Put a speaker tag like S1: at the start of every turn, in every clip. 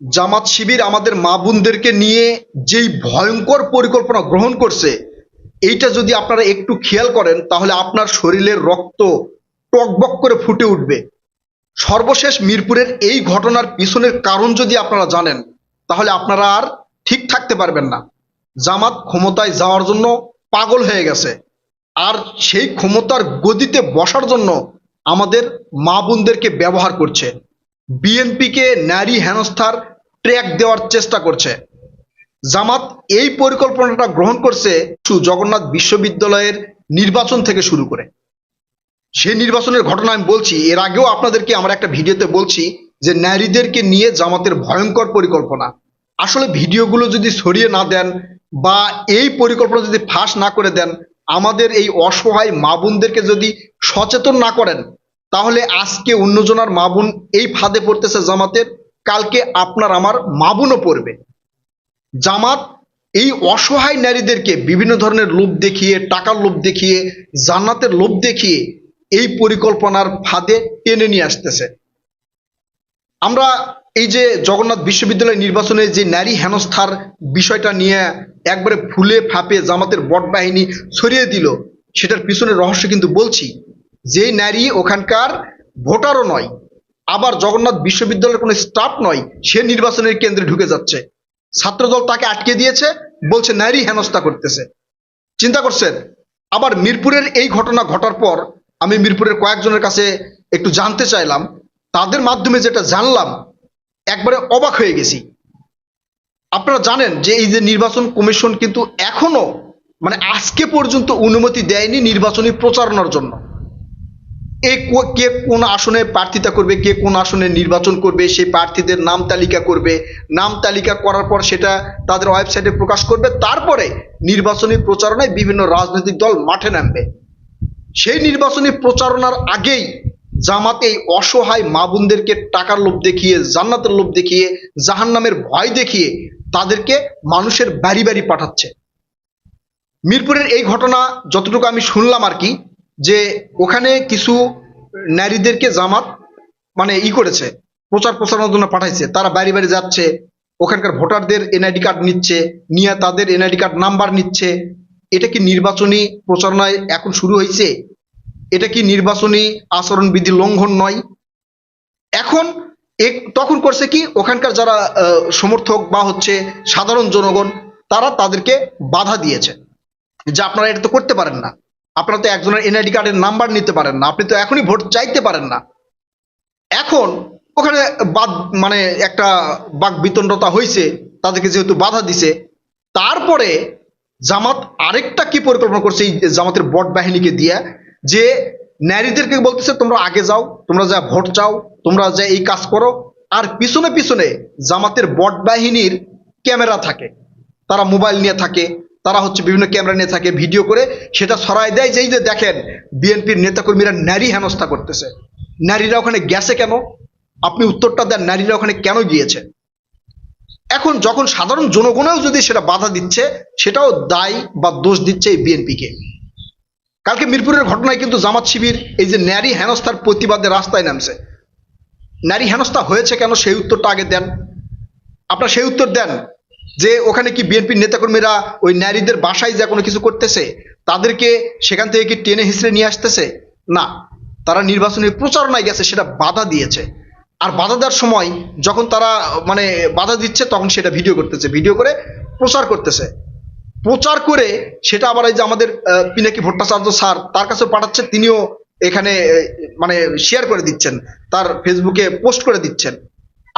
S1: জামাত শিবির আমাদের মা বোনদেরকে নিয়ে যেই ভয়ঙ্কর পরিকল্পনা গ্রহণ করছে, এইটা যদি আপনারা একটু খেয়াল করেন, তাহলে আপনার শরীরের রক্ত টকবক করে ফুটে উঠবে। সর্বশেষ মিরপুরের এই ঘটনার পিছনের কারণ যদি আপনারা জানেন, তাহলে আপনারা আর ঠিক থাকতে পারবেন না। জামাত ক্ষমতায় যাওয়ার জন্য পাগল হয়ে গেছে। আর সেই ক্ষমতার গদিতে বসার জন্য আমাদের মা বোনদেরকে ব্যবহার করছে। বিএনপিকে নারী হেনস্থার ট্র্যাক দেওয়ার চেষ্টা করছে। জামাত এই পরিকল্পনাটা গ্রহণ করছে জগন্নাথ বিশ্ববিদ্যালয়ের নির্বাচন থেকে শুরু করে। সেই নির্বাচনের ঘটনা আমি বলছি, এর আগেও আপনাদেরকে আমরা একটা ভিডিওতে বলছি যে নারীদেরকে নিয়ে জামাতের ভয়ঙ্কর পরিকল্পনা। আসলে ভিডিওগুলো যদি ছড়িয়ে না দেন বা এই পরিকল্পনা যদি ফাঁস না করে দেন, আমাদের এই অসহায় মা বোনদেরকে যদি সচেতন না করেন, তাহলে আজকে অন্যজনার মা বোন এই ফাঁদে পড়তেছে জামাতের কালকে আপনার আমার মাবুনও পড়বে। জামাত এই অসহায় নারীদেরকে বিভিন্ন ধরনের লোভ দেখিয়ে, টাকার লোভ দেখিয়ে, জান্নাতের লোভ দেখিয়ে এই পরিকল্পনার ফাঁদে টেনে নিয়ে আসতেছে। আমরা এই যে জগন্নাথ বিশ্ববিদ্যালয় নির্বাচনে যে নারী হেনস্থার বিষয়টা নিয়ে একবারে ফুলে ফাঁপে জামাতের বট বাহিনী ছড়িয়ে দিল, সেটার পিছনে রহস্য কিন্তু বলছি যে নারী ওখানকার ভোটারও নয় আবার জগন্নাথ বিশ্ববিদ্যালয়ের কোনো স্টাফ নয়, সে নির্বাচনের কেন্দ্রে ঢুকে যাচ্ছে। ছাত্রদল তাকে আটকে দিয়েছে, বলছে নারী হেনস্থা করতেছে। চিন্তা করছেন? আবার মিরপুরের এই ঘটনা ঘটার পর আমি মিরপুরের কয়েকজনের কাছে একটু জানতে চাইলাম। তাদের মাধ্যমে যেটা জানলাম, একবারে অবাক হয়ে গেছি। আপনারা জানেন যে এই যে নির্বাচন কমিশন কিন্তু এখনও মানে আজকে পর্যন্ত অনুমতি দেয়নি নির্বাচনী প্রচারণার জন্য। এ কো- কোন আসনে প্রার্থিতা করবে, কে কোন আসনে নির্বাচন করবে, সেই প্রার্থীদের নাম তালিকা করবে। নাম তালিকা করার পর সেটা তাদের ওয়েবসাইটে প্রকাশ করবে। তারপরে নির্বাচনী প্রচারণায় বিভিন্ন রাজনৈতিক দল মাঠে নামবে। সেই নির্বাচনী প্রচারণার আগেই জামাত এই অসহায় মা বোনদেরকে টাকার লোভ দেখিয়ে, জান্নাতের লোভ দেখিয়ে, জাহান্নামের ভয় দেখিয়ে তাদেরকে মানুষের বাড়ি বাড়ি পাঠাচ্ছে। মিরপুরের এই ঘটনা যতটুকু আমি শুনলাম আর কি যে ওখানে কিছু নারীদেরকে জামাত মানে ই করেছে, প্রচার প্রচারণার জন্য পাঠাইছে। তারা বাড়ি বাড়ি যাচ্ছে, ওখানকার ভোটারদের এনআইডি কার্ড নিচ্ছে, নিয়ে তাদের এনআইডি কার্ড নাম্বার নিচ্ছে। এটা কি নির্বাচনী প্রচারণায় এখন শুরু হয়েছে এটা কি নির্বাচনী আচরণবিধি লঙ্ঘন নয়? এখন তখন করছে কি, ওখানকার যারা সমর্থক বা হচ্ছে সাধারণ জনগণ, তারা তাদেরকে বাধা দিয়েছে। যে আপনারা এটা তো করতে পারেন না। আপনারা তো একজনের এনআইডি কার্ডের নাম্বার নিতে পারেন না, আপনি তো এখনই ভোট চাইতে পারেন না। এখন ওখানে বাদ মানে একটা বাক বিতণ্ডতা হয়েছে তাদেরকে যেহেতু বাধা দিছে, তারপরে জামাত আরেকটা কি পরিকল্পনা করছে এই জামাতের বট বাহিনীকে দিয়ে, যে নারীদেরকে বলতেছে, তোমরা আগে যাও, তোমরা যা ভোট চাও, তোমরা যা এই কাজ করো। আর পিছনে পিছনে জামাতের বট বাহিনীর ক্যামেরা থাকে, তারা মোবাইল নিয়ে থাকে তারা হচ্ছে বিভিন্ন ক্যামেরা নিয়ে থাকে ভিডিও করে। সেটা ছড়াই দেয় যেই যে দেখেন বিএনপির নেতাকর্মীরা নারী হেনস্থা করতেছে। নারীরা ওখানে গেছে কেন? আপনি উত্তরটা দেন, নারীরা ওখানে কেন গিয়েছে? এখন যখন সাধারণ জনগণেও যদি সেটা বাধা দিচ্ছে, সেটাও দায় বা দোষ দিচ্ছে এই বিএনপিকে কালকে মিরপুরের ঘটনায় কিন্তু জামাত শিবির এই যে নারী হেনস্থার প্রতিবাদে রাস্তায় নামছে। নারী হেনস্থা হয়েছে কেন? সেই উত্তরটা আগে দেন। আপনার সেই উত্তর দেন। যে ওখানে কি বিএনপির নেতাকর্মীরা ওই নারীদের বাসায় যা কোনো কিছু করতেছে, তাদেরকে সেখান থেকে কি টেনে হিসড়ে নিয়ে আসতেছে? না। তারা নির্বাচনী প্রচারণায় গেছে, সেটা বাধা দিয়েছে। আর বাধা দেওয়ার সময় যখন তারা মানে বাধা দিচ্ছে, তখন সেটা ভিডিও করতেছে, ভিডিও করে প্রচার করতেছে। প্রচার করে সেটা আবার এই যে আমাদের পিনাকি ভট্টাচার্য স্যার তার কাছে পাঠাচ্ছে, তিনিও এখানে মানে শেয়ার করে দিচ্ছেন, তার ফেসবুকে পোস্ট করে দিচ্ছেন।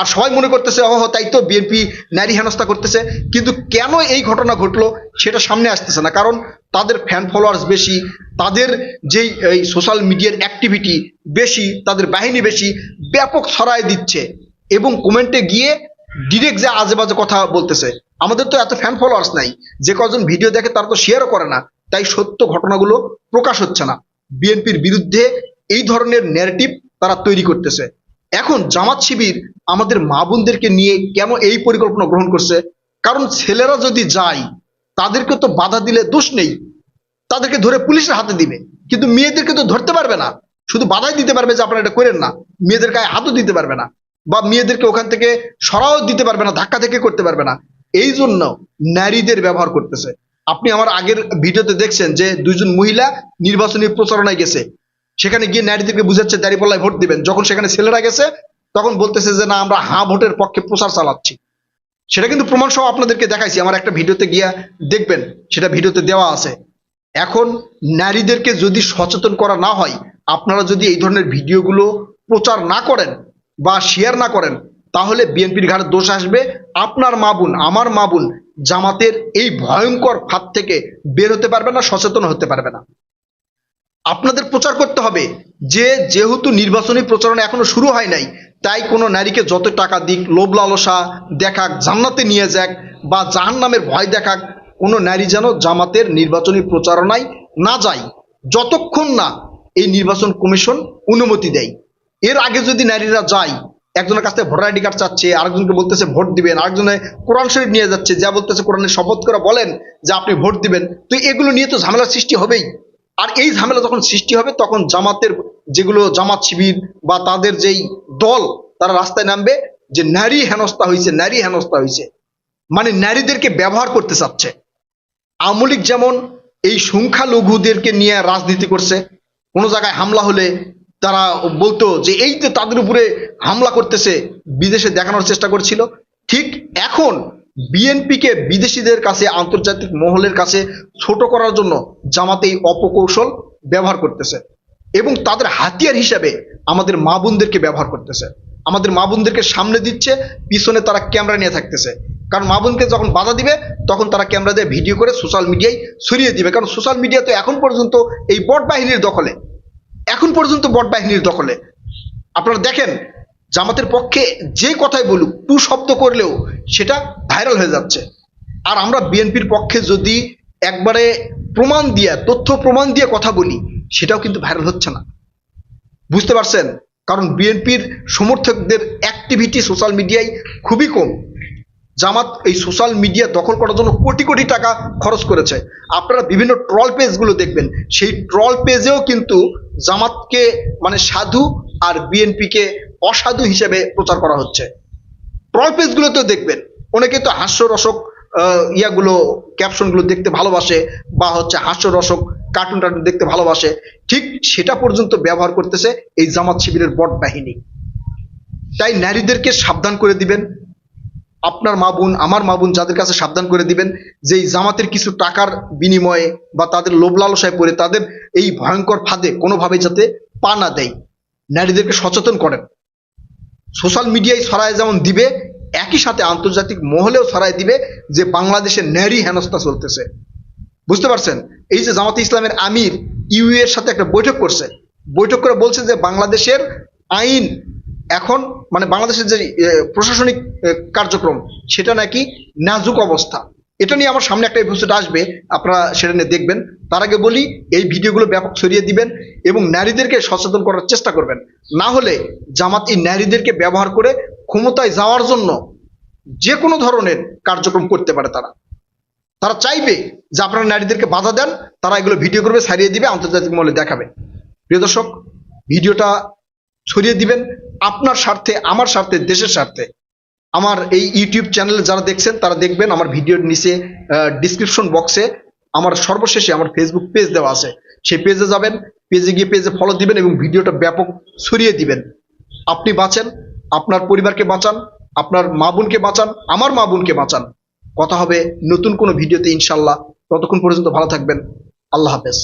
S1: আর সবাই মনে করতেছে ও তাই তো বিএনপি নারী হেনস্থা করতেছে। কিন্তু কেন এই ঘটনা ঘটলো সেটা সামনে আসতেছে না? কারণ তাদের ফ্যান ফলোয়ার্স বেশি, তাদের যেই, এই সোশ্যাল মিডিয়ার অ্যাক্টিভিটি বেশি, তাদের বাহিনী বেশি, ব্যাপক ছড়ায় দিচ্ছে এবং কমেন্টে গিয়ে ডিরেক্ট যে আজে বাজে কথা বলতেছে। আমাদের তো এত ফ্যান ফলোয়ার্স নাই, যে কজন ভিডিও দেখে তারা তো শেয়ারও করে না। তাই সত্য ঘটনাগুলো প্রকাশ হচ্ছে না। বিএনপির বিরুদ্ধে এই ধরনের ন্যারেটিভ তারা তৈরি করতেছে। এখন জামাত শিবির আমাদের মা বোনদেরকে নিয়ে কেন এই পরিকল্পনা গ্রহণ করছে? কারণ ছেলেরা যদি যায়, তাদেরকে তো বাধা দিলে দোষ নেই। তাদেরকে ধরে পুলিশের হাতে দিবে। কিন্তু মেয়েদেরকে তো ধরতে পারবে না। শুধু বাধাই দিতে পারবে যে আপনারা এটা করেন না। মেয়েদের গায়ে হাতও দিতে পারবে না। বা মেয়েদেরকে ওখান থেকে সরাও দিতে পারবে না, ধাক্কা থেকে করতে পারবে না। এই জন্য নারীদের ব্যবহার করতেছে। আপনি আমার আগের ভিডিওতে দেখছেন যে দুজন মহিলা নির্বাচনী প্রচারণায় গেছে। সেখানে গিয়ে নারীদেরকে বুঝাচ্ছে, দাঁড়িপাল্লায় ভোট দিবেন। যখন সেখানে ছেলেরা গেছে, তখন বলতেছে যে, না, আমরা হা ভোটের পক্ষে প্রচার চালাচ্ছি। সেটা কিন্তু প্রমাণ সহ আপনাদেরকে দেখাইছি। আমার একটা ভিডিওতে গিয়া দেখবেন, সেটা ভিডিওতে দেওয়া আছে। এখন নারীদেরকে যদি সচেতন করা না হয়, আপনারা যদি এই ধরনের ভিডিওগুলো প্রচার না করেন বা শেয়ার না করেন, তাহলে বিএনপির ঘাড়ে দোষ আসবে। আপনার মা বোন, আমার মা বোন জামাতের এই ভয়ঙ্কর ফাঁদ থেকে বের হতে পারবে না, সচেতন হতে পারবে না। আপনাদের প্রচার করতে হবে। যে যেহেতু নির্বাচনী প্রচারণা এখনও শুরু হয় নাই, তাই কোনো নারীকে যত টাকা দিক, লোভ লালসা দেখাক, জান্নাতে নিয়ে যাক বা জাহান নামের ভয় দেখাক, কোনো নারী যেন জামাতের নির্বাচনী প্রচারণায় না যায়, যতক্ষণ না এই নির্বাচন কমিশন অনুমতি দেয়। এর আগে যদি নারীরা যায়, একজনের কাছ থেকে ভোটার আইডি কার্ড চাচ্ছে, আরেকজনকে বলতেছে ভোট দিবেন, আরেকজনে কোরআন শরীফ নিয়ে যাচ্ছে, যা বলতেছে কোরআনের শপথ করে বলেন যে আপনি ভোট দিবেন, তো এগুলো নিয়ে তো ঝামেলার সৃষ্টি হবেই। আর এই ঝামেলা যখন সৃষ্টি হবে, তখন জামাতের যেগুলো জামাত শিবির বা তাদের যেই দল, তারা রাস্তায় নামবে যে নারী হেনস্থা হয়েছে নারী হেনস্থা হয়েছে মানে নারীদেরকে ব্যবহার করতে চাচ্ছে। আমলিক যেমন এই সংখ্যালঘুদেরকে নিয়ে রাজনীতি করছে, কোনো জায়গায় হামলা হলে তারা বলতো যে এই তো তাদের উপরে হামলা করতেছে, বিদেশে দেখানোর চেষ্টা করছিল। ঠিক এখন বিএনপিকে বিদেশিদের কাছে, আন্তর্জাতিক মহলের কাছে ছোট করার জন্য জামাত এই অপকৌশল ব্যবহার করতেছে এবং তাদের হাতিয়ার হিসাবে আমাদের মা বোনদেরকে ব্যবহার করতেছে। আমাদের মা বোনদেরকে সামনে দিচ্ছে, পিছনে তারা ক্যামেরা নিয়ে থাকতেছে। কারণ মা বোনকে যখন বাধা দিবে, তখন তারা ক্যামেরা দিয়ে ভিডিও করে সোশ্যাল মিডিয়ায় ছড়িয়ে দিবে। কারণ সোশ্যাল মিডিয়া তো এখন পর্যন্ত এই বট বাহিনীর দখলে। এখন পর্যন্ত বট বাহিনীর দখলে। আপনারা দেখেন জামাতের পক্ষে যে কথাই বলুক টু শব্দ করলেও সেটা ভাইরাল হয়ে যাচ্ছে। আর আমরা বিএনপির পক্ষে যদি একবারে প্রমাণ দিয়ে, তথ্য প্রমাণ দিয়ে কথা বলি, সেটাও কিন্তু ভাইরাল হচ্ছে না। বুঝতে পারছেন? কারণ বিএনপির সমর্থকদের অ্যাক্টিভিটি সোশ্যাল মিডিয়ায় খুবই কম। জামাত এই সোশ্যাল মিডিয়া দখল করার জন্য কোটি কোটি টাকা খরচ করেছে। আপনারা বিভিন্ন ট্রল পেজগুলো দেখবেন। সেই ট্রল পেজেও কিন্তু জামাতকে মানে সাধু আর বিএনপিকে অসাধু হিসেবে প্রচার করা হচ্ছে। ট্রল পেজগুলোতেও দেখবেন, অনেকে তো হাস্যরসক ইয়াগুলো ক্যাপশনগুলো দেখতে ভালোবাসে বা হচ্ছে হাস্যরসক কার্টুন টার্টুন দেখতে ভালোবাসে, ঠিক সেটা পর্যন্ত ব্যবহার করতেছে এই জামাত শিবিরের বট বাহিনী। তাই নারীদেরকে সাবধান করে দিবেন, আপনার মা বোন, আমার মা বোন যাদের কাছে সাবধান করে দিবেন, যে এই জামাতের কিছু টাকার বিনিময়ে বা তাদের লোভ লালসায় পড়ে তাদের এই ভয়ঙ্কর ফাঁদে কোনোভাবে যাতে পা না দেয়। নারীদেরকে সচেতন করেন। সোশ্যাল মিডিয়ায় ছড়ায় যেমন দিবে, একই সাথে আন্তর্জাতিক মহলেও ছড়ায় দিবে যে বাংলাদেশে নারী হেনস্থা চলতেছে। বুঝতে পারছেন? এই যে জামাতে ইসলামের আমির ইউ এর সাথে একটা বৈঠক করছে। বৈঠক করে বলছে যে বাংলাদেশের আইন এখন মানে বাংলাদেশের যে প্রশাসনিক কার্যক্রম, সেটা নাকি নাজুক অবস্থা। এটা নিয়ে আমার সামনে একটা এপিসোড আসবে, আপনারা সেটা নিয়ে দেখবেন। তার আগে বলি, এই ভিডিওগুলো ব্যাপক ছড়িয়ে দিবেন এবং নারীদেরকে সচেতন করার চেষ্টা করবেন। না হলে জামাত এই নারীদেরকে ব্যবহার করে ক্ষমতায় যাওয়ার জন্য যে কোনো ধরনের কার্যক্রম করতে পারে তারা। তারা চাইবে যে আপনারা নারীদেরকে বাধা দেন, তারা এগুলো ভিডিও করবে সারিয়ে দিবে, আন্তর্জাতিক মহলে দেখাবে। প্রিয় দর্শক, ভিডিওটা ছড়িয়ে দিবেন। আপনার স্বার্থে, আমার স্বার্থে, দেশের স্বার্থে। আমার এই ইউটিউব চ্যানেলে যারা দেখছেন, তারা দেখবেন আমার ভিডিওর নিচে ডিসক্রিপশন বক্সে আমার সর্বশেষে আমার ফেসবুক পেজ দেওয়া আছে। সেই পেজে যাবেন পেজে গিয়ে পেজে ফলো দিবেন এবং ভিডিওটা ব্যাপক ছড়িয়ে দিবেন। আপনি বাঁচেন, আপনার পরিবারকে বাঁচান, আপনার মা বোনকে বাঁচান, আমার মা বোনকে বাঁচান। কথা হবে নতুন কোনো ভিডিওতে ইনশাল্লাহ ততক্ষণ পর্যন্ত ভালো থাকবেন। আল্লাহ হাফেজ।